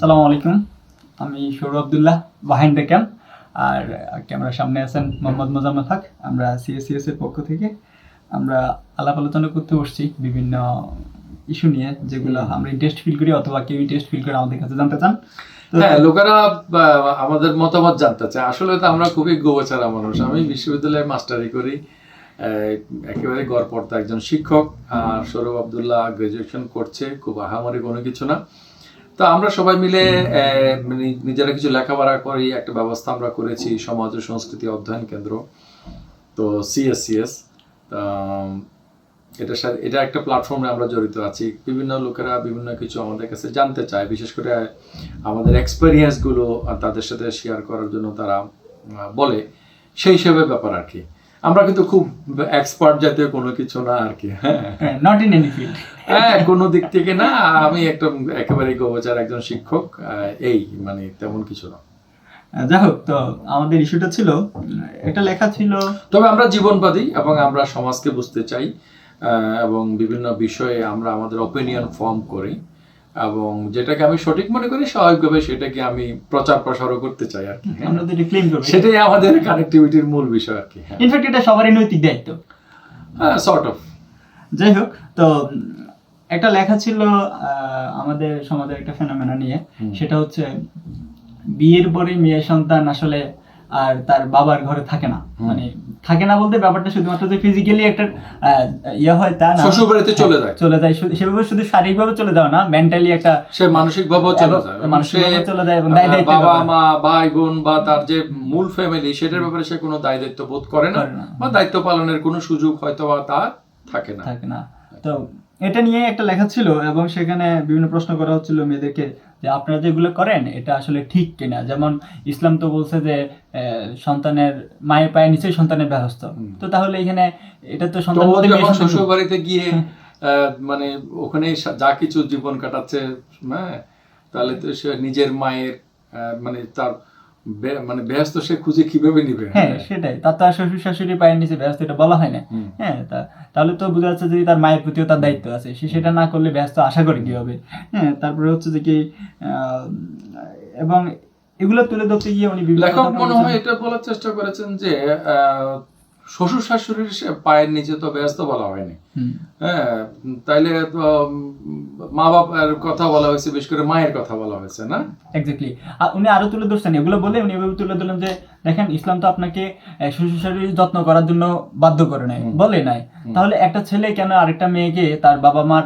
সালামু আলাইকুম। আমি সৌরভ আবদুল্লাহ বাহিন ডেকান আর ক্যামেরার সামনে আছেন মোহাম্মদ মোজাম্মদ হক। আমরা সিএসিএস এর পক্ষ থেকে আমরা আলাপ আলোচনা করতে বসছি বিভিন্ন ইস্যু নিয়ে, যেগুলো আমরা ইন্টারেস্ট ফিল করি অথবা কেউ ইন্টারেস্ট ফিল করে আমাদের কাছে জানতে চান। হ্যাঁ লোকেরা আমাদের মতামত জানতে চায়। আসলে তো আমরা খুবই গোবচারা মানুষ। আমি বিশ্ববিদ্যালয়ে মাস্টারি করি। একেবারে গড়পড়তা একজন শিক্ষক। আর সৌরভ আবদুল্লাহ গ্রাজুয়েশন করছে। খুব আহামরি কোনো কিছু না। তো আমরা সবাই মিলে নিজেরা কিছু লেখাপড়া করি একটা ব্যবস্থা আমরা করেছি সমাজ ও সংস্কৃতি অধ্যয়ন কেন্দ্র তো সিএসসিএস এটা সাথে এটা একটা প্ল্যাটফর্মে আমরা জড়িত আছি। বিভিন্ন লোকেরা বিভিন্ন কিছু আমাদের কাছে জানতে চায় বিশেষ করে আমাদের এক্সপেরিয়েন্সগুলো তাদের সাথে শেয়ার করার জন্য তারা বলে। সেই হিসেবে ব্যাপার আর কি। আমরা কিন্তু খুব এক্সপার্ট জাতীয় কোনো কিছু না আর কি হ্যাঁ। নট ইন এনি ফিল্ড হ্যাঁ কোনো দিক থেকে না আমি একটা একেবারে গোবচার একজন শিক্ষক এই মানে তেমন কিছু না। যাই হোক তো আমাদের ইস্যুটা ছিল এটা লেখা ছিল। তবে আমরা জীবনবাদী এবং আমরা সমাজকে বুঝতে চাই এবং বিভিন্ন বিষয়ে আমরা আমাদের অপিনিয়ন ফর্ম করি। এবং যেটাকে আমি সঠিক মনে করি স্বাভাবিকভাবে সেটাকে আমি প্রচার প্রসারও করতে চাই আর কি আমরা তো ক্লেম করব। সেটাই আমাদের কানেক্টিভিটির মূল বিষয় আর কি ইনফ্যাক্ট এটা সবারই নৈতিক দায়িত্ব। সর্ট অফ যাই হোক তো একটা লেখা ছিল আহ, আমাদের সমাজের একটা ফেনোমেনা নিয়ে। সেটা হচ্ছে বিয়ের পরে মেয়ে সন্তান আসলে আর তার বাবার ঘরে থাকে না। মানে থাকে না বলতে ব্যাপারটা শুধুমাত্র যে ফিজিক্যালি একটা ইয়ে হয় তা না। শ্বশুর বাড়িতে চলে যায়। চলে যায়। সেভাবে শুধু শারীরিকভাবে চলে যাও না মেন্টালি একটা সে মানসিক ভাবেও চলে যায়। এবং মানসিকভাবে চলে যায় এবং দায় আহ, দায়িত্বের বাবা মা ভাই বোন বা তার যে মূল ফ্যামিলি সেটার ব্যাপারে সে কোনো দায় দায়িত্ব বোধ করে না করে না। বা দায়িত্ব পালনের কোনো সুযোগ হয়তো বা তার থাকে না। থাকে না। তো এটা নিয়ে একটা লেখা ছিল এবং সেখানে বিভিন্ন প্রশ্ন করা হচ্ছিল মেয়েদেরকে যে আপনারা যেগুলো করেন এটা আসলে ঠিক কিনা? যেমন ইসলাম তো বলছে যে সন্তানের মায়ের পায়ে নিচেই সন্তানের ব্যবস্থা। তো তাহলে এখানে এটা তো সন্তান শ্বশুর বাড়িতে গিয়ে আহ, মানে ওখানে যা কিছু জীবন কাটাচ্ছে হ্যাঁ তাহলে তো সে নিজের মায়ের মানে তার মানে ব্যস্ত সে খুঁজে কীভাবে নিবে? হ্যাঁ সেটাই। তার তো শ্বশুর শাশুড়ি পায়ের নিচে ব্যস্ত এটা বলা হয় না। হ্যাঁ তাহলে তো বোঝা যাচ্ছে যে তার মায়ের প্রতিও তার দায়িত্ব আছে। সে সেটা না করলে ব্যস্ত আশা করে কি হবে? হ্যাঁ তারপরে হচ্ছে যে কি আহ, এবং এগুলো তুলে ধরতে গিয়ে উনি বিভিন্ন লেখক মনে হয় এটা বলার চেষ্টা করেছেন যে আহ, শ্বশুর শাশুড়ির পায়ের নিচে তো ব্যস্ত বলা হয়নি। হ্যাঁ তাইলে তো মা বাবার কথা বলা হয়েছে বিশেষ করে মায়ের কথা বলা হয়েছে না? এক্স্যাক্টলি উনি আরও তুলে ধরছেন এগুলো বলে উনি এভাবে তুলে ধরলেন যে দেখেন ইসলাম তো আপনাকে শ্বশুর শাশুড়ির যত্ন করার জন্য বাধ্য করে নাই বলে নাই। তাহলে একটা ছেলে কেন আরেকটা মেয়েকে তার বাবা মার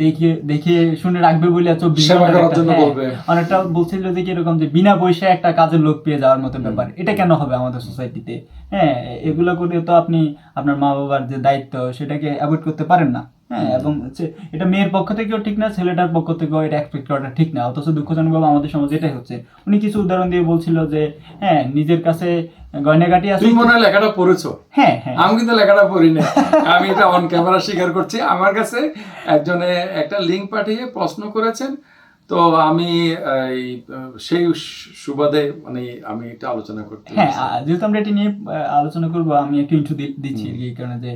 দেখে দেখে শুনে রাখবে বলে চব্বিশ হ্যাঁ। অনেকটা বলছিল যে এরকম যে বিনা পয়সায় একটা কাজের লোক পেয়ে যাওয়ার মতো ব্যাপার। এটা কেন হবে আমাদের সোসাইটিতে হ্যাঁ এগুলো করে তো আপনি আপনার মা বাবার যে দায়িত্ব সেটাকে অ্যাভয়েড করতে পারেন না। হ্যাঁ এবং এটা মেয়ের পক্ষ থেকেও ঠিক না ছেলেটার পক্ষ থেকেও এটা এক্সপেক্ট করাটা ঠিক না। অথচ দুঃখজনকভাবে আমাদের সমাজে এটাই হচ্ছে। উনি কিছু উদাহরণ দিয়ে বলছিল যে হ্যাঁ নিজের কাছে গয়নাগাটি আছে। তুমি মনে হয় লেখাটা পড়েছো? হ্যাঁ হ্যাঁ। আমি কিন্তু লেখাটা পড়ি না আমি এটা অন ক্যামেরা স্বীকার করছি। আমার কাছে একজনে একটা লিঙ্ক পাঠিয়ে প্রশ্ন করেছেন। তো আমি এই, সেই সুবাদে মানে আমি এটা আলোচনা করতে হ্যাঁ যেহেতু আমরা এটা নিয়ে আলোচনা করব আমি একটু ইন্ট্রো দিচ্ছি এই কারণে যে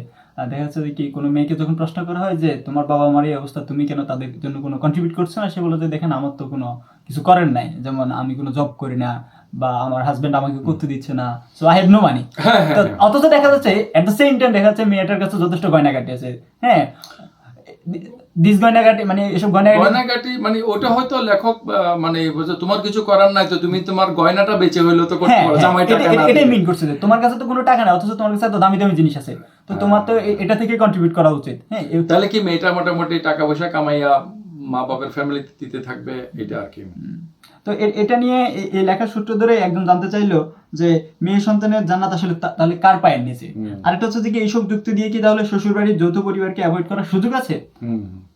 দেখা যাচ্ছে কি কোনো মেয়েকে যখন প্রশ্ন করা হয় যে তোমার বাবা মার এই অবস্থা তুমি কেন তাদের জন্য কোনো কন্ট্রিবিউট করছ না? সে বলে যে দেখেন আমার তো কোনো কিছু করেন নাই। যেমন আমি কোনো জব করি না বা আমার হাজবেন্ড আমাকে করতে দিচ্ছে না so I have no money. অথচ দেখা যাচ্ছে এট দ্য সেম টাইম দেখা যাচ্ছে মেয়েটার কাছে যথেষ্ট গয়নাগাটি আছে। হ্যাঁ দিস গয়নাঘাটি মানে এসব গয়নাঘাটি গয়নাঘাটি মানে ওটা হয়তো লেখক মানে তোমার কিছু করার নাই তো তুমি তোমার গয়নাটা বেঁচে হইল তো করতে হ্যাঁ পারো হ্যাঁ, এটাই মিন করছে যে তোমার কাছে তো কোনো টাকা নাই অথচ তোমার কাছে তো দামি দামি জিনিস আছে। তো তোমার তো এটা থেকে কন্ট্রিবিউট করা উচিত হ্যাঁ তাহলে কি মেয়েটা মোটামুটি টাকা পয়সা কামাইয়া মা বাবার ফ্যামিলি দিতে থাকবে? এটা আর কি। তো এটা নিয়ে এই লেখার সূত্র ধরে একজন জানতে চাইলো যে মেয়ে সন্তানের জান্নাত আসলে তাহলে কার পায়ের নিচে? হুম। আরেকটা হচ্ছে যে এইসব যুক্তি দিয়ে কি তাহলে শ্বশুর বাড়ির যৌথ পরিবারকে অ্যাভয়েড করার সুযোগ আছে?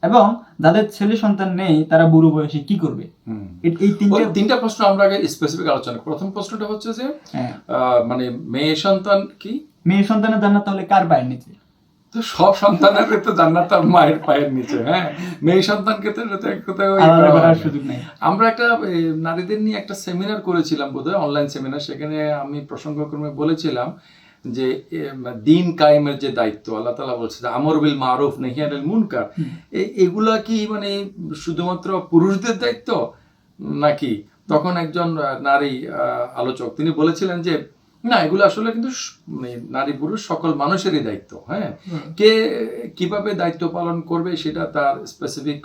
এবং যাদের ছেলে সন্তান নেই তারা বুড়ো বয়সে কি করবে? এই তিনটে তিনটা প্রশ্ন আমরা আগে স্পেসিফিক আলোচনা প্রথম প্রশ্নটা হচ্ছে যে হ্যাঁ, মানে মেয়ে সন্তান কি? মেয়ে সন্তানের জান্নাত তাহলে কার পায়ের নিচে? তো সব সন্তানের তো জান্নাত তার মায়ের পায়ের নিচে হ্যাঁ? মেয়ে সন্তানকে তো কোথাও আলাদা করা করার না। সুযোগ নেই। আমরা একটা নারীদের নিয়ে একটা সেমিনার করেছিলাম বোধহয় অনলাইন সেমিনার সেখানে আমি প্রসঙ্গক্রমে বলেছিলাম যে দিন কায়েমের যে দায়িত্ব আল্লাহ তালা বলছে যে আমর বিল মারুফ নেহিয়ানিল মুনকার। এগুলা কি মানে শুধুমাত্র পুরুষদের দায়িত্ব নাকি? তখন একজন নারী আহ, আলোচক তিনি বলেছিলেন যে না এগুলো আসলে কিন্তু মানে নারী পুরুষ সকল মানুষেরই দায়িত্ব হ্যাঁ? কে কীভাবে দায়িত্ব পালন করবে সেটা তার স্পেসিফিক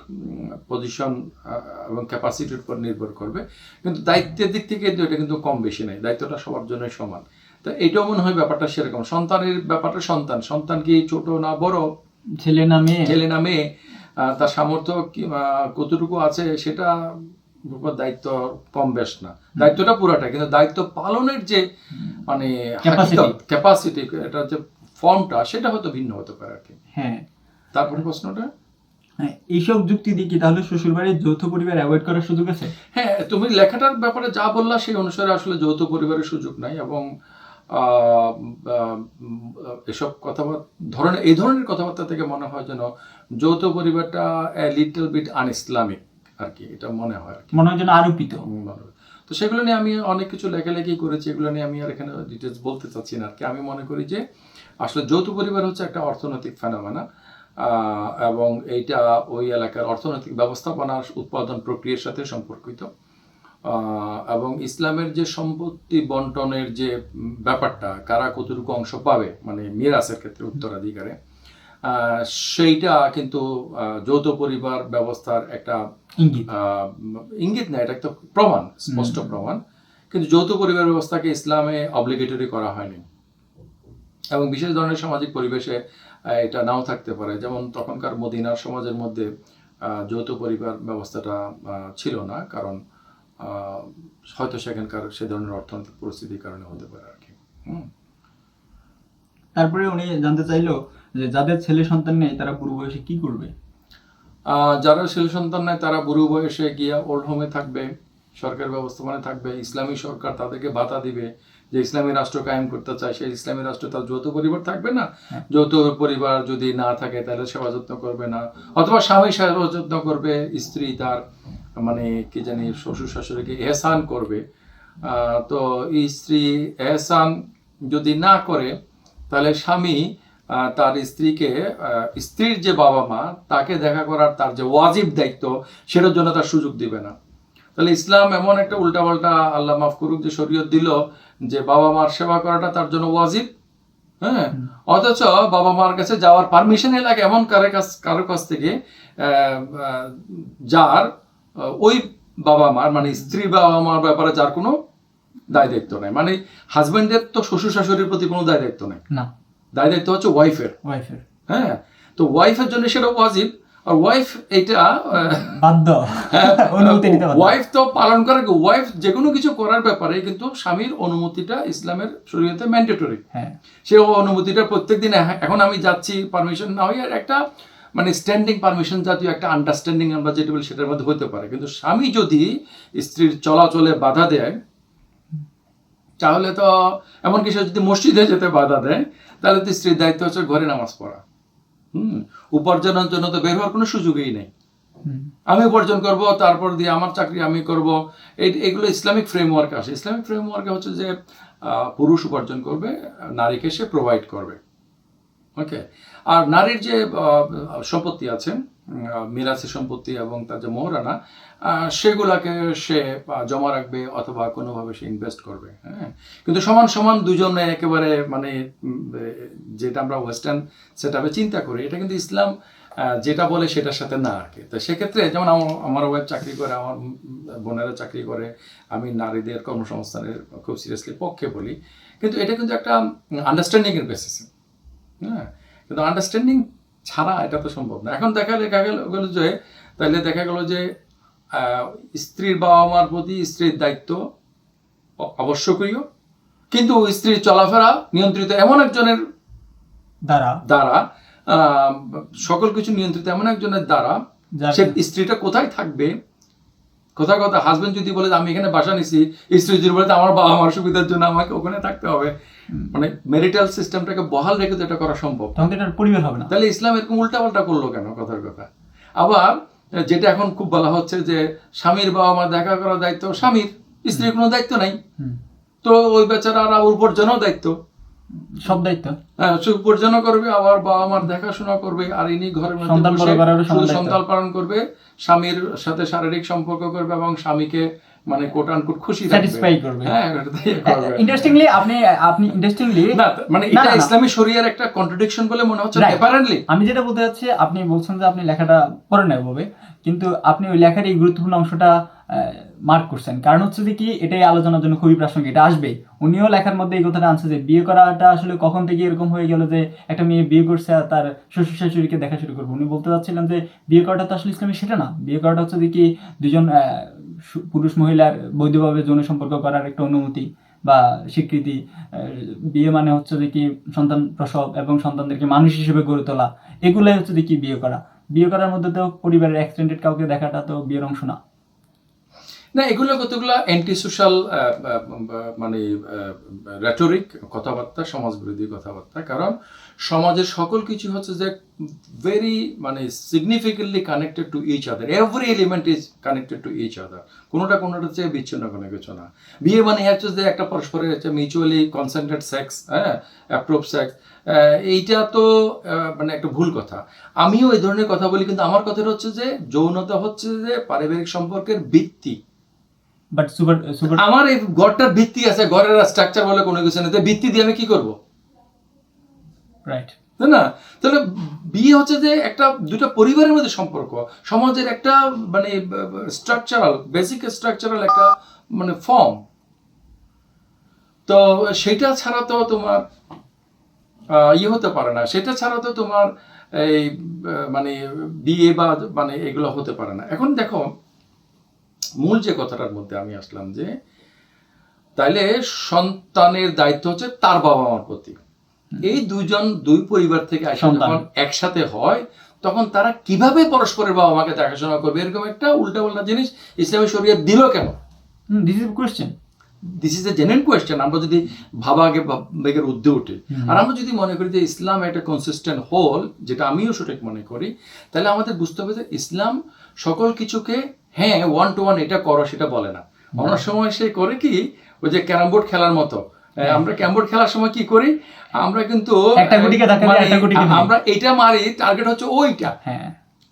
পজিশন এবং ক্যাপাসিটির উপর নির্ভর করবে। কিন্তু দায়িত্বের দিক থেকে কিন্তু এটা কিন্তু কম বেশি নেই দায়িত্বটা সবার জন্য সমান। তো এটাও মনে হয় ব্যাপারটা সেরকম। সন্তানের ব্যাপারটা সন্তান। সন্তান কি ছোট না বড়? ছেলে না মেয়ে? ছেলে না মেয়ে আহ, তার সামর্থ্য কতটুকু আছে সেটা দায়িত্ব কম বেশ না। দায়িত্বটা পুরাটা কিন্তু দায়িত্ব পালনের যে মানে ক্যাপাসিটি এটা যে ফর্মটা সেটা হয়তো ভিন্ন হতে পারে আর কি। হ্যাঁ। তারপরে প্রশ্নটা? হ্যাঁ, এইসব যুক্তি দিয়ে কি তাহলে শ্বশুর বাড়ির যৌথ পরিবার অ্যাভয়েড করার সুযোগ আছে? হ্যাঁ তুমি লেখাটার ব্যাপারে যা বললা সেই অনুসারে আসলে যৌথ পরিবারের সুযোগ নাই এবং এসব কথাবার্তা ধরনের এই ধরনের কথাবার্তা থেকে মনে হয় যেন যৌথ পরিবারটা লিটল বিট আন ইসলামিক আর কি এটা মনে হয় আর কি মনে হয় যেন আরোপিত। তো সেগুলো নিয়ে আমি অনেক কিছু লেখালেখি করেছি এগুলো নিয়ে আমি আর এখানে ডিটেলস বলতে চাচ্ছি না আর কি আমি মনে করি যে আসলে যৌথ পরিবার হচ্ছে একটা অর্থনৈতিক ফেনামেনা এবং এইটা ওই এলাকার অর্থনৈতিক ব্যবস্থাপনার উৎপাদন প্রক্রিয়ার সাথে সম্পর্কিত আহ, এবং ইসলামের যে সম্পত্তি বন্টনের যে ব্যাপারটা কারা কতটুকু অংশ পাবে মানে মিরাসের ক্ষেত্রে উত্তরাধিকারে সেইটা কিন্তু যৌথ পরিবার ব্যবস্থার একটা ইঙ্গিত। ইঙ্গিত না এটা একটা প্রমাণ স্পষ্ট প্রমাণ। কিন্তু যৌথ পরিবার ব্যবস্থাকে ইসলামে অব্লিগেটরি করা হয়নি। এবং বিশেষ ধরনের সামাজিক পরিবেশে এটা নাও থাকতে পারে। যেমন তখনকার মদিনার সমাজের মধ্যে আহ, যৌথ পরিবার ব্যবস্থাটা আহ, ছিল না। কারণ আহ, হয়তো সেখানকার সে ধরনের অর্থনৈতিক পরিস্থিতির কারণে হতে পারে আর কি। হুম। তারপরে উনি জানতে চাইলো যে যাদের ছেলে সন্তান নেই তারা বুড়ো বয়সে কি করবে? যারা ছেলে সন্তান নেয় তারা বুড়ো বয়সে গিয়া ওল্ড হোমে থাকবে সরকার ব্যবস্থাপনায় থাকবে ইসলামী সরকার তাদেরকে ভাতা দিবে যে ইসলামী রাষ্ট্র কায়েম করতে চায়। সেই ইসলামী রাষ্ট্র তার যৌথ পরিবার থাকবে না? হ্যাঁ। যৌথ পরিবার যদি না থাকে তাহলে সেবা যত্ন করবে না। অথবা স্বামী সেবা যত্ন করবে স্ত্রী তার মানে কি জানি শ্বশুর শাশুড়িকে এহসান করবে। আহ, তো স্ত্রী এহসান যদি না করে তাহলে স্বামী তার স্ত্রীকে স্ত্রীর যে বাবা মা তাকে দেখা করার তার যে ওয়াজিব দায়িত্ব সেটার জন্য তার সুযোগ দিবে না। তাহলে ইসলাম এমন একটা উল্টাপাল্টা আল্লাহ মাফ করুক যে শরীয়ত দিল যে বাবা মার সেবা করাটা তার জন্য ওয়াজিব। হ্যাঁ? অথচ বাবা মার কাছে যাওয়ার পারমিশনই লাগে এমন কারও কাছ কারও কাছ থেকে যার ওই বাবা মার মানে স্ত্রী বাবা মার ব্যাপারে যার কোনো দায় দায়িত্ব নাই। মানে হাজবেন্ডের তো শ্বশুর শাশুড়ির প্রতি কোনো দায় দায়িত্ব নাই। না। দায় দায়িত্ব হচ্ছে ওয়াইফের ওয়াইফের হ্যাঁ তো ওয়াইফের জন্য সেটা ওয়াজিব আর ওয়াইফ এটা বাধ্য। ওয়াইফ তো পালন করে ওয়াইফ যে কোনো কিছু করার ব্যাপারে কিন্তু স্বামীর অনুমতিটা ইসলামের শরীয়তে ম্যান্ডেটরি হ্যাঁ। সে অনুমতিটা প্রত্যেকদিন এ- এখন আমি যাচ্ছি পারমিশন না হয়ে একটা মানে স্ট্যান্ডিং পারমিশন জাতীয় একটা আন্ডারস্ট্যান্ডিং আমরা যেটা বলি সেটার মধ্যে হতে পারে। কিন্তু স্বামী যদি স্ত্রীর চলাচলে বাধা দেয় তাহলে তো এমনকি সে যদি মসজিদে যেতে বাধা দেয় তাহলে তো স্ত্রীর দায়িত্ব হচ্ছে ঘরে নামাজ পড়া। হুম উপার্জনের জন্য তো বের হওয়ার কোনো সুযোগই নেই। আমি উপার্জন করব তারপর দিয়ে আমার চাকরি আমি করব। এই এগুলো ইসলামিক ফ্রেমওয়ার্ক আসে। ইসলামিক ফ্রেমওয়ার্কে হচ্ছে যে পুরুষ উপার্জন করবে নারীকে সে প্রোভাইড করবে। ওকে আর নারীর যে সম্পত্তি আছে মিরাসি সম্পত্তি এবং তার যে মোহরানা সেগুলাকে সে জমা রাখবে অথবা কোনোভাবে সে ইনভেস্ট করবে হ্যাঁ? কিন্তু সমান সমান দুজনে একেবারে মানে যেটা আমরা ওয়েস্টার্ন সেটাপে চিন্তা করি, এটা কিন্তু ইসলাম যেটা বলে সেটার সাথে না আর কি। তো সেক্ষেত্রে যেমন আমার আমার ওয়াইফ চাকরি করে, আমার বোনেরা চাকরি করে, আমি নারীদের কর্মসংস্থানের খুব সিরিয়াসলি পক্ষে বলি, কিন্তু এটা কিন্তু একটা আন্ডারস্ট্যান্ডিং এর বেসিসে হ্যাঁ? কিন্তু আন্ডারস্ট্যান্ডিং ছাড়া এটা তো সম্ভব না। এখন দেখা দেখা গেল যে তাহলে দেখা গেল যে স্ত্রীর বাবা মার প্রতি স্ত্রীর দায়িত্ব অবশ্যকীয় আবশ্যকীয় কিন্তু স্ত্রীর চলাফেরা নিয়ন্ত্রিত এমন একজনের দ্বারা। দ্বারা সকল কিছু নিয়ন্ত্রিত এমন একজনের দ্বারা সে স্ত্রীটা কোথায় থাকবে? কোথায় কথা হাজবেন্ড যদি বলে আমি এখানে বাসা নিছি স্ত্রী যদি বলে আমার বাবা মার সুবিধার জন্য আমাকে ওখানে থাকতে হবে। মানে মেরিটাল সিস্টেমটাকে বহাল রেখে তো এটা করা সম্ভব। তখন তো এটার পরিবার হবে না। তাহলে ইসলাম এরকম উল্টাপাল্টা করল কেন? কথার কথা। আবার যেটা এখন খুব বলা হচ্ছে যে স্বামীর বাবা মা দেখা করার দায়িত্ব স্বামীর স্ত্রীর কোনো দায়িত্ব নাই। তো ওই বেচারা আর উপার্জনও দায়িত্ব। সব দায়িত্ব। হ্যাঁ সে উপার্জনও করবে আবার বাবা মার দেখাশোনা করবে আর ইনি ঘরের মধ্যে শুধু সন্তান পালন করবে স্বামীর সাথে শারীরিক সম্পর্ক করবে এবং স্বামীকে মানে কোট আনকুট খুশি Satisfy করবে। হ্যাঁ ইন্টারেস্টিংলি আপনি আপনি ইন্টারেস্টিংলি না মানে এটা। ইসলামী শরিয়ার একটা কন্ট্রাডিকশন বলে মনে হচ্ছে অ্যাপারেন্টলি আমি যেটা বলতে চাচ্ছি আপনি বলছেন যে আপনি লেখাটা পড়ে ভাবে কিন্তু আপনি ওই লেখার এই গুরুত্বপূর্ণ অংশটা মার্ক করছেন। কারণ হচ্ছে যে কি, এটাই আলোচনার জন্য খুবই প্রাসঙ্গিক, এটা আসবে উনিও লেখার মধ্যে এই কথাটা আনছে যে, বিয়ে করাটা আসলে কখন থেকে এরকম হয়ে গেল যে, একটা মেয়ে বিয়ে করছে আর তার শ্বশুর শাশুড়িকে দেখা শুরু করব। উনি বলতে চাচ্ছিলেন যে, বিয়ে করাটা তো আসলে ইসলামী সেটা না। বিয়ে করাটা হচ্ছে যে কি, দুজন পুরুষ মহিলার বৈধভাবে যৌন সম্পর্ক করার একটা অনুমতি বা স্বীকৃতি বিয়ে মানে হচ্ছে যে কি, সন্তান প্রসব এবং সন্তানদেরকে মানুষ হিসেবে গড়ে তোলা। এগুলাই হচ্ছে যে কি, বিয়ে করা। বিয়ে করার মধ্যে তো পরিবারের এক্সটেন্ডেড কাউকে দেখাটা তো বিয়ের অংশ না। না, এগুলো কতগুলো অ্যান্টি সোশ্যাল মানে রেটরিক কথাবার্তা সমাজ বিরোধী কথাবার্তা, কারণ সমাজের সকল কিছু হচ্ছে যে ভেরি মানে significantly connected to each other every element is connected to each other কোনোটা কোনোটা চেয়ে বিচ্ছিন্ন কোনো কিছু না। বিয়ে মানে হচ্ছে যে একটা পরস্পরের হচ্ছে মিউচুয়ালি কনসেন্ট্রেড সেক্স হ্যাঁ অ্যাপ্রোভ সেক্স এইটা তো মানে একটা ভুল কথা। আমিও এই ধরনের কথা বলি কিন্তু আমার কথাটা হচ্ছে যে যৌনতা হচ্ছে যে পারিবারিক সম্পর্কের ভিত্তি। বাট সুপার সুপার আমার এই ঘরটার ভিত্তি আছে ঘরের স্ট্রাকচার বলে কোনো কিছু নেই। ভিত্তি দিয়ে আমি কি করব? রাইট তাই না? তাহলে বিয়ে হচ্ছে যে একটা দুটো পরিবারের মধ্যে সম্পর্ক। সমাজের একটা মানে স্ট্রাকচারাল বেসিক স্ট্রাকচারাল একটা মানে ফর্ম তো সেটা ছাড়া তো তোমার ইয়ে হতে পারে না। সেটা ছাড়া তো তোমার এই মানে বিয়ে বা মানে এগুলো হতে পারে না। এখন দেখো, মূল যে কথাটার মধ্যে আমি আসলাম যে, তাইলে সন্তানের দায়িত্ব হচ্ছে তার বাবা মার প্রতি। এই দুজন দুই পরিবার থেকে সন্তান। যখন একসাথে হয় তখন তারা কীভাবে পরস্পরের বাবা মাকে দেখাশোনা করবে? এরকম একটা উল্টা পাল্টা জিনিস ইসলামী শরিয়া দিল কেন? This is question this is a genuine question আমরা যদি ভাবা আগে বেগের ঊর্ধ্বে উঠে আর আমরা যদি মনে করি যে ইসলাম একটা কনসিস্টেন্ট হোল যেটা আমিও সঠিক মনে করি তাহলে আমাদের বুঝতে হবে যে ইসলাম সকল কিছুকে হ্যাঁ ওয়ান টু ওয়ান এটা করো সেটা বলে না। অনেক সময় সে করে কি ওই যে ক্যারাম বোর্ড খেলার মতো। আমরা ক্যারাম বোর্ড খেলার সময় কি করি? আমরা কিন্তু একটা গুটিকে ধাক্কা দিয়ে একটা গুটিকে আমরা এটা মারি টার্গেট হচ্ছে ওইটা। হ্যাঁ।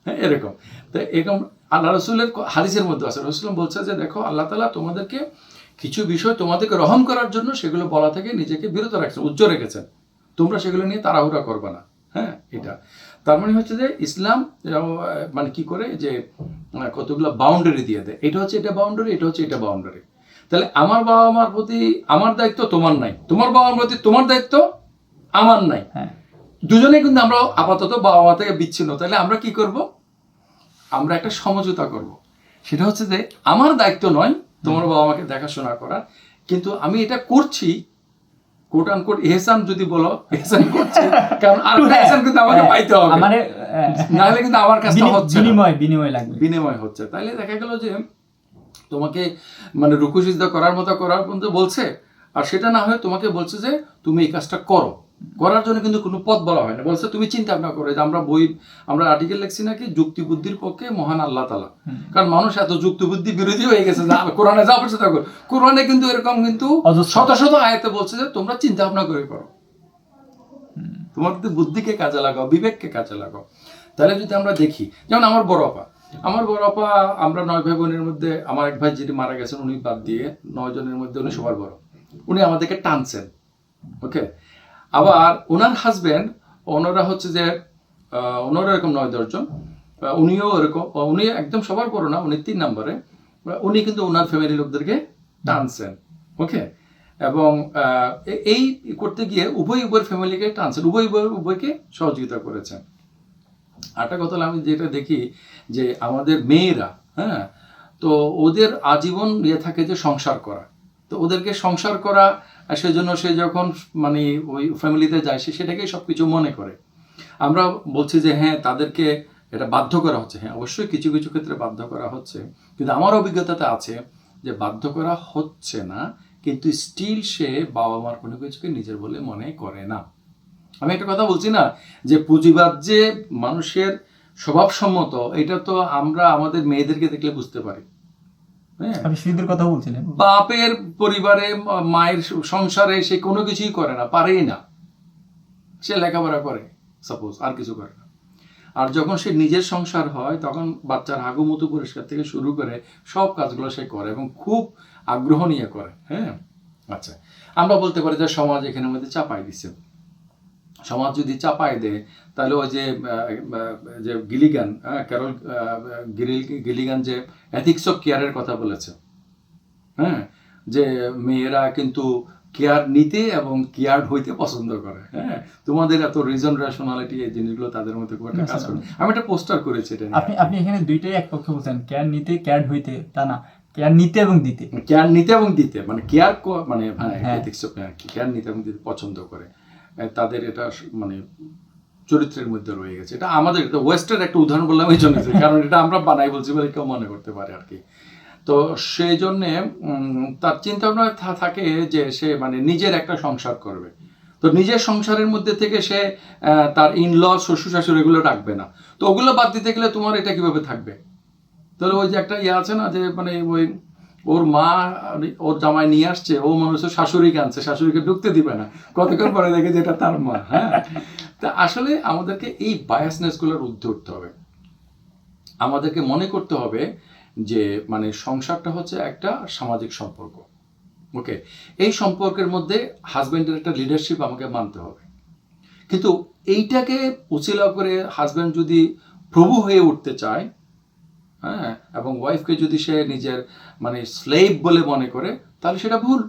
হ্যাঁ এরকম। তো এরকম আল্লাহ রসুলের হাদিসের মধ্যে আছে। রসুল বলছে যে দেখো আল্লাহ তালা তোমাদেরকে কিছু বিষয় তোমাদেরকে রহম করার জন্য সেগুলো বলা থেকে নিজেকে বিরত রাখছেন উজ্জ্ব রেখেছেন। তোমরা সেগুলো নিয়ে তাড়াহুড়া করবে না। হ্যাঁ এটা। তার মানে হচ্ছে যে ইসলাম মানে কি করে? যে কতগুলো বাউন্ডারি দিয়ে দেয়। এটা হচ্ছে এটা বাউন্ডারি এটা হচ্ছে এটা বাউন্ডারি তাহলে আমার বাবা মার প্রতি আমার দায়িত্ব তোমার নাই। তোমার বাবা মার প্রতি তোমার দায়িত্ব আমার নাই। হ্যাঁ। দুজনে কিন্তু আমরা আপাতত বাবা মা থেকে বিচ্ছিন্ন। তাহলে আমরা কি করব? আমরা একটা সমঝোতা করব। সেটা হচ্ছে যে আমার দায়িত্ব নয় তোমার বাবা মাকে দেখাশোনা করা কিন্তু আমি এটা করছি কোট আন কোট এহসান যদি বলো এহসান করছি কারণ আর এহসান কিন্তু আমাকে পাইতে হবে। আমারে নাহলে কিন্তু আমার কাজটা হচ্ছে বিনিময় বিনিময় লাগবে। বিনিময় হচ্ছে। তাইলে দেখা গেল যে তোমাকে মানে রুকু সিজদা করার মতো করার পর্যন্ত বলছে আর সেটা না হয়ে তোমাকে বলছে যে তুমি এই কাজটা করো। করার জন্য কিন্তু কোনো পথ বলা হয় না। বলছে তুমি চিন্তা ভাবনা করো যে আমরা বই আমরা আর্টিকেল লিখছি নাকি যুক্তি বুদ্ধির পক্ষে মহান আল্লাহ তালা কারণ মানুষ এত যুক্তি বুদ্ধি বিরোধী হয়ে গেছে কোরআনে যা বলছে তা করো। কোরআনে কিন্তু এরকম কিন্তু শত শত আয়তে বলছে যে তোমরা চিন্তা ভাবনা করে করো। তোমার যদি বুদ্ধিকে কাজে লাগাও বিবেককে কাজে লাগাও। তাহলে যদি আমরা দেখি যেমন আমার বড় আপা আমার বড় আপা, আমরা নয় ভাই বোনের মধ্যে, আমার এক ভাই যিনি মারা গেছেন, উনি বাদ দিয়ে নয় জনের মধ্যে উনি সবার বড়। উনি আমাদেরকে টানছেন, ওকে? আবার ওনার হাজবেন্ড ওনারা হচ্ছে যে ওনারা এরকম নয় দশজন উনিও এরকম উনি একদম সবার বড় না, উনি তিন নম্বরে উনি কিন্তু ওনার ফ্যামিলির লোকদেরকে টানছেন, ওকে? এবং এই করতে গিয়ে উভয় উভয়ের ফ্যামিলিকে টানছেন, উভয় উভয় উভয়কে সহযোগিতা করেছেন। আরেকটা কথা আমি যেটা দেখি যে আমাদের মেয়েরা হ্যাঁ তো ওদের আজীবন ইয়ে থাকে যে সংসার করা। তো ওদেরকে সংসার করা সেজন্য সে যখন মানে ওই ফ্যামিলিতে যায়, সে সেটাকেই সব কিছু মনে করে। আমরা বলছি যে হ্যাঁ তাদেরকে এটা বাধ্য করা হচ্ছে। হ্যাঁ অবশ্যই কিছু কিছু ক্ষেত্রে বাধ্য করা হচ্ছে। কিন্তু আমার অভিজ্ঞতাতে আছে যে বাধ্য করা হচ্ছে না, কিন্তু স্টিল সে বাবা মার কোনো কিছুকে নিজের বলে মনে করে না। আমি একটা কথা বলছি না যে পুঁজিবাদ যে মানুষের স্বভাবসম্মত এটা তো আমরা আমাদের মেয়েদেরকে দেখলে বুঝতে পারি। হ্যাঁ? শিশুদের কথা বলছিলেন বাপের পরিবারে মায়ের সংসারে সে কোনো কিছুই করে না পারেই না। সে লেখাপড়া করে সাপোজ আর কিছু করে না। আর যখন সে নিজের সংসার হয় তখন বাচ্চার হাগুমুতু পরিষ্কার থেকে শুরু করে সব কাজগুলো সে করে এবং খুব আগ্রহ নিয়ে করে। হ্যাঁ? আচ্ছা আমরা বলতে পারি যে সমাজ এখানে মধ্যে চাপাই দিছে। সমাজ যদি চাপায় দেয় তাহলে ওই যে যে গিলিগান হ্যাঁ ক্যারল গিরিল- গিলিগান যে এথিক্স অফ কেয়ারের কথা বলেছে হ্যাঁ যে মেয়েরা কিন্তু কেয়ার নিতে এবং কেয়ার হইতে পছন্দ করে হ্যাঁ তোমাদের এত রিজন রেশনালিটি এই জিনিসগুলো তাদের মধ্যে খুব একটা কাজ করে আমি একটা পোস্টার করেছি এটা আপনি আপনি এখানে দুইটাই এক পক্ষে বলছেন কেয়ার নিতে কেয়ার হইতে তা না কেয়ার নিতে এবং দিতে। কেয়ার নিতে এবং দিতে মানে কেয়ার মানে হ্যাঁ হ্যাঁ। এথিক্স অফ কেয়ার নিতে এবং দিতে পছন্দ করে। তাদের এটা মানে চরিত্রের মধ্যে রয়ে গেছে। এটা আমাদের ওয়েস্টের একটা উদাহরণ বললাম এই জন্য কারণ এটা আমরা বানাই বলছি বলে কেউ মনে করতে পারে আর কি। তো সেই জন্যে তার চিন্তা ভাবনা থাকে যে সে মানে নিজের একটা সংসার করবে। তো নিজের সংসারের মধ্যে থেকে সে তার ইন ল শ্বশুর শাশুড়ি এগুলো রাখবে না। তো ওগুলো বাদ দিতে গেলে তোমার এটা কীভাবে থাকবে? তাহলে ওই যে একটা ইয়ে আছে না যে মানে ওই ওর মা ওর জামাই নিয়ে আসছে, ও মানুষের শাশুড়িকে আনছে, শাশুড়িকে ঢুকতে দিবে না। কতক্ষণ পরে দেখে যে এটা তার মা হ্যাঁ? তা আসলে আমাদেরকে এই বায়াসনেসগুলোর ঊর্ধ্বে উঠতে হবে। আমাদেরকে মনে করতে হবে যে মানে সংসারটা হচ্ছে একটা সামাজিক সম্পর্ক ওকে এই সম্পর্কের মধ্যে হাজবেন্ডের একটা লিডারশিপ আমাকে মানতে হবে। কিন্তু এইটাকে উচিলা করে হাজবেন্ড যদি প্রভু হয়ে উঠতে চায় হ্যাঁ? এবং ওয়াইফকে যদি সে নিজের মানে স্লেভ বলে মনে করে তাহলে সেটা ভুল।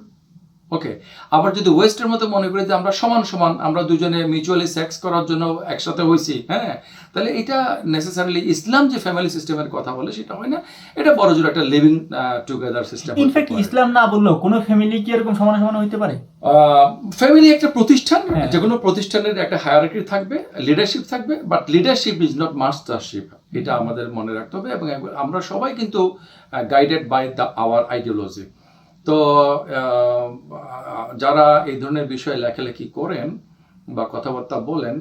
ওকে আবার যদি ওয়েস্টের মতো মনে করি যে আমরা সমান সমান আমরা দুজনে মিউচুয়ালি সেক্স করার জন্য একসাথে হয়েছি হ্যাঁ? তাহলে এটা নেসেসারিলি ইসলাম যে ফ্যামিলি সিস্টেমের কথা বলে সেটা হয় না। এটা বড় জোর একটা living together system in fact ইসলাম না বললেও কোনো ফ্যামিলি কি এরকম সমান সমান হইতে পারে? ফ্যামিলি একটা প্রতিষ্ঠান হ্যাঁ। যে কোনো প্রতিষ্ঠানের একটা হায়ারার্কি থাকবে লিডারশিপ থাকবে but leadership is not mastership এটা আমাদের মনে রাখতে হবে এবং আমরা সবাই কিন্তু guided by the our ideology তো যারা এই ধরনের বিষয়ে লেখালেখি করেন বা কথাবার্তা বলেন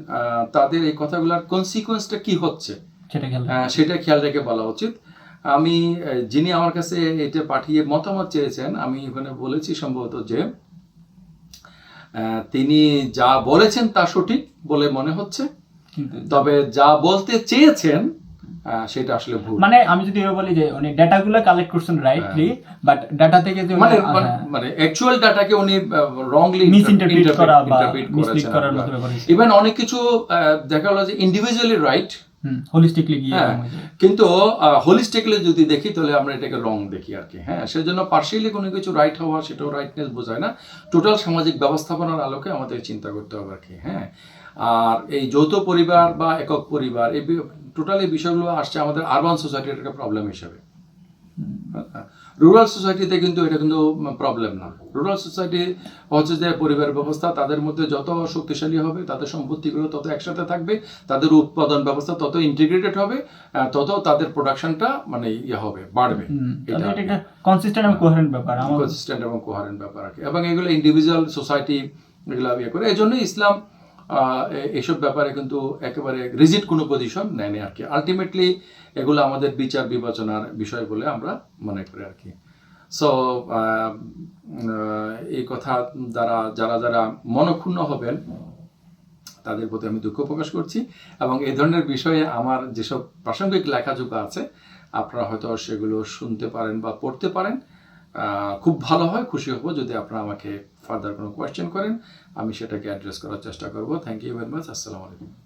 তাদের এই কথাগুলোর কনসিকুয়েন্সটা কি হচ্ছে? সেটা খেয়াল রাখবেন। হ্যাঁ, সেটা খেয়াল রেখে বলা উচিত। আমি যিনি আমার কাছে এটা পাঠিয়ে মতামত চেয়েছেন আমি ওখানে বলেছি সম্ভবত যে তিনি যা বলেছেন তা সঠিক বলে মনে হচ্ছে। তবে যা বলতে চেয়েছেন সেটা আসলে ভুল। মানে আমি যদি এভাবে বলি যে উনি ডাটাগুলো কালেক্ট করছেন রাইটলি বাট ডাটা থেকে যে মানে মানে- মানে অ্যাকচুয়াল ডাটাকে উনি রংলি Misinterpret করা বা mislead করার মতো ব্যাপার ইভেন অনেক কিছু দেখা গেলো যে ইন্ডিভিজুয়ালি রাইট হোলিস্টিকলি গিয়ে হ্যাঁ কিন্তু হোলিস্টিকলি যদি দেখি তাহলে আমরা এটাকে রং দেখি আর কি হ্যাঁ সেজন্য পার্সিয়ালি কোনো কিছু রাইট হওয়া সেটাও রাইটনেস বোঝায় না। টোটাল সামাজিক ব্যবস্থাপনার আলোকে আমাদের চিন্তা করতে হবে আর কি হ্যাঁ আর এই যৌথ পরিবার বা একক পরিবার এই টোটাল বিষয়গুলো আসছে আমাদের আরবান সোসাইটির একটা প্রবলেম হিসাবে। রুরাল সোসাইটিতে কিন্তু এটা কিন্তু প্রবলেম না। রুরাল সোসাইটি হচ্ছে যে পরিবার ব্যবস্থা তাদের মধ্যে যত শক্তিশালী হবে তাদের সম্পত্তিগুলো তত একসাথে থাকবে তাদের উৎপাদন ব্যবস্থা তত ইন্টিগ্রেটেড হবে তত তাদের প্রোডাকশনটা মানে ইয়ে হবে বাড়বে। এটা একটা কনসিস্টেন্ট এবং কোহারেন্ট ব্যাপার কনসিস্টেন্ট এবং কোহারেন্ট ব্যাপার আর কি। এবং এগুলো ইন্ডিভিজুয়াল সোসাইটি এগুলো ইয়ে করে। এই জন্যই ইসলাম আহ, এ- এইসব ব্যাপারে কিন্তু একেবারে রিজিট কোনো পজিশন নেয়নি আর কি। আলটিমেটলি এগুলো আমাদের বিচার বিবেচনার বিষয় বলে আমরা মনে করি আর কি। সো এই কথা দ্বারা যারা যারা মনক্ষুণ্ণ হবেন তাদের প্রতি আমি দুঃখ প্রকাশ করছি এবং এই ধরনের বিষয়ে আমার যেসব প্রাসঙ্গিক লেখাজোকা আছে আপনারা হয়তো সেগুলো শুনতে পারেন বা পড়তে পারেন। খুব ভালো হয়, খুশি হব যদি আপনারা আমাকে ফার্দার কোনো কোয়েশ্চেন করেন, আমি সেটাকে অ্যাড্রেস করার চেষ্টা করব। থ্যাংক ইউ ভেরি মাচ আসসালামু আলাইকুম।